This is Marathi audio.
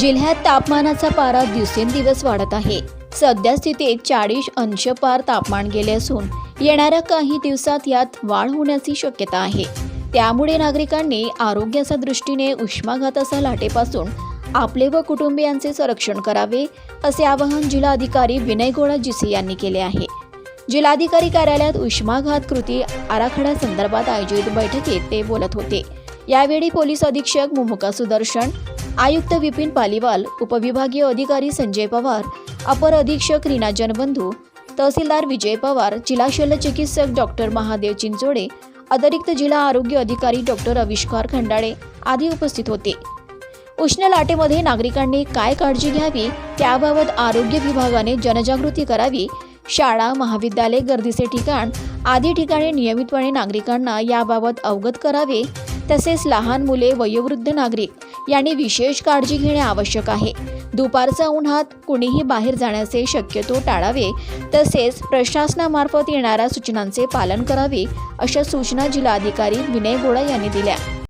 जिल्ह्यात तापमानाचा पारा दिवसेंदिवस वाढत आहे. सध्या स्थितीत चाळीस अंश पार तापमान गेले असून येणाऱ्या काही दिवसात यात वाढ होण्याची शक्यता आहे. त्यामुळे नागरिकांनी आरोग्याच्या दृष्टीने उष्माघाताच्या लाटेपासून आपले व कुटुंबियांचे संरक्षण करावे असे आवाहन जिल्हाधिकारी विनय गोळा जिसे यांनी केले आहे. जिल्हाधिकारी कार्यालयात उष्माघात कृती आराखड्यासंदर्भात आयोजित बैठकीत ते बोलत होते. यावेळी पोलीस अधीक्षक मुमुका सुदर्शन आयुक्त विपिन पालिवाल उपविभागीय अधिकारी संजय पवार अपर अधीक्षक रीना जनबंधू तहसीलदार विजय पवार जिल्हा शल्यचिकित्सक डॉक्टर महादेव चिंचोडे अतिरिक्त जिल्हा आरोग्य अधिकारी डॉक्टर आविष्कार खंडाळे आदी उपस्थित होते. उष्ण लाटेमध्ये नागरिकांनी काय काळजी घ्यावी त्याबाबत आरोग्य विभागाने जनजागृती करावी शाळा महाविद्यालय गर्दीचे ठिकाण आदी ठिकाणी नियमितपणे नागरिकांना याबाबत अवगत करावे तसेच लहान मुले वयोवृद्ध नागरिक यांनी विशेष काळजी घेणे आवश्यक आहे. दुपारच्या उन्हात कुणीही बाहेर जाण्याचे शक्यतो टाळावे तसेच प्रशासनामार्फत येणाऱ्या सूचनांचे पालन करावे अशा सूचना जिल्हाधिकारी विनय गोळा यांनी दिल्या.